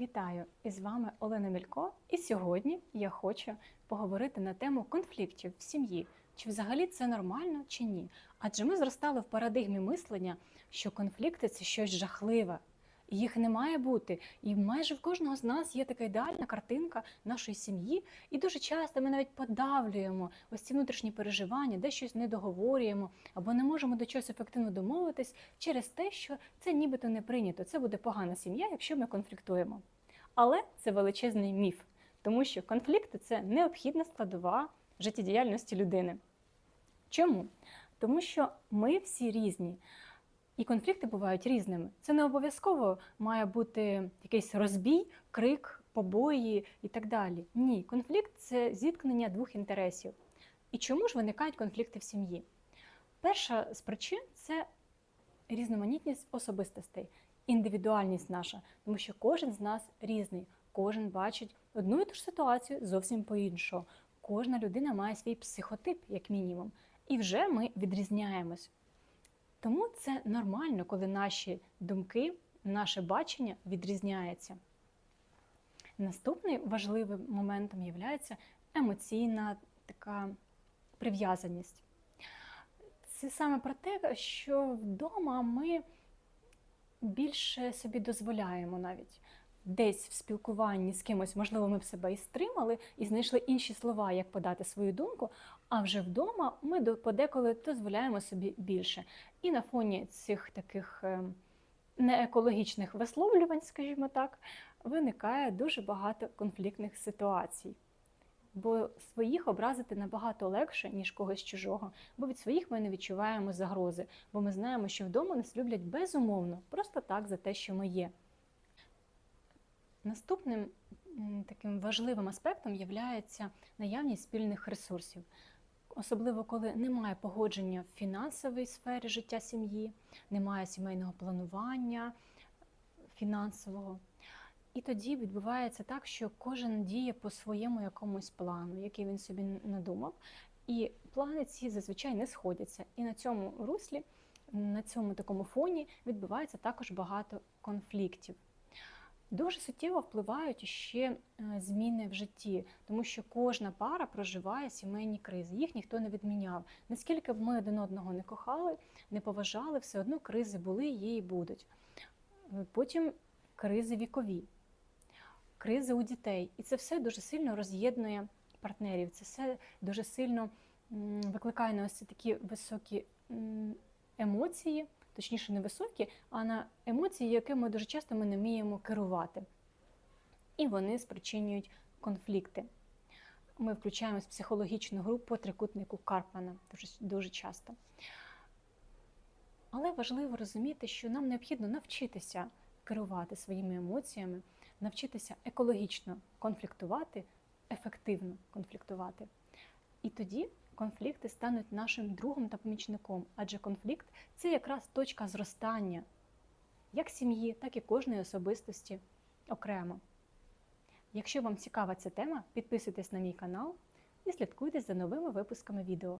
Вітаю! І з вами Олена Мілько. І сьогодні я хочу поговорити на тему конфліктів в сім'ї. Чи взагалі це нормально чи ні? Адже ми зростали в парадигмі мислення, що конфлікти це щось жахливе, їх не має бути. І майже в кожного з нас є така ідеальна картинка нашої сім'ї, і дуже часто ми навіть подавлюємо ось ці внутрішні переживання, де щось не договорюємо або не можемо до чогось ефективно домовитись через те, що це нібито не прийнято. Це буде погана сім'я, якщо ми конфліктуємо. Але це величезний міф, тому що конфлікти це необхідна складова життєдіяльності людини. Чому? Тому що ми всі різні. І конфлікти бувають різними. Це не обов'язково має бути якийсь розбій, крик, побої і так далі. Ні, конфлікт це зіткнення двох інтересів. І чому ж виникають конфлікти в сім'ї? Перша з причин це різноманітність особистостей, індивідуальність наша, тому що кожен з нас різний, кожен бачить одну і ту ж ситуацію зовсім по-іншому. Кожна людина має свій психотип, як мінімум, і вже ми відрізняємось. Тому це нормально, коли наші думки, наше бачення відрізняється. Наступним важливим моментом є емоційна така прив'язаність. Це саме про те, що вдома ми більше собі дозволяємо навіть. Десь в спілкуванні з кимось, можливо, ми б себе і стримали і знайшли інші слова, як подати свою думку. А вже вдома ми подеколи дозволяємо собі більше. І на фоні цих таких неекологічних висловлювань, скажімо так, виникає дуже багато конфліктних ситуацій. Бо своїх образити набагато легше, ніж когось чужого, бо від своїх ми не відчуваємо загрози, бо ми знаємо, що вдома нас люблять безумовно, просто так за те, що ми є. Наступним таким важливим аспектом є наявність спільних ресурсів, особливо коли немає погодження в фінансовій сфері життя сім'ї, немає сімейного планування фінансового. І тоді відбувається так, що кожен діє по своєму якомусь плану, який він собі надумав, і плани ці зазвичай не сходяться. І на цьому руслі, на цьому такому фоні відбувається також багато конфліктів. Дуже суттєво впливають ще е, зміни в житті, тому що кожна пара проживає сімейні кризи. Їх ніхто не відміняв. Наскільки б ми один одного не кохали, не поважали, все одно кризи були, є і будуть. Е, потім кризи вікові, кризи у дітей. І це все дуже сильно роз'єднує партнерів. Це все дуже сильно викликає на ось такі високі емоції точніше, не високі, а на емоції, якими дуже часто ми не вміємо керувати. І вони спричинюють конфлікти. Ми включаємось в психологічну групу по трикутнику Карпмана дуже, дуже часто. Але важливо розуміти, що нам необхідно навчитися керувати своїми емоціями, навчитися екологічно конфліктувати, ефективно конфліктувати. І тоді конфлікти стануть нашим другом та помічником, адже конфлікт це якраз точка зростання як сім'ї, так і кожної особистості окремо. Якщо вам цікава ця тема, підписуйтесь на мій канал і слідкуйте за новими випусками відео.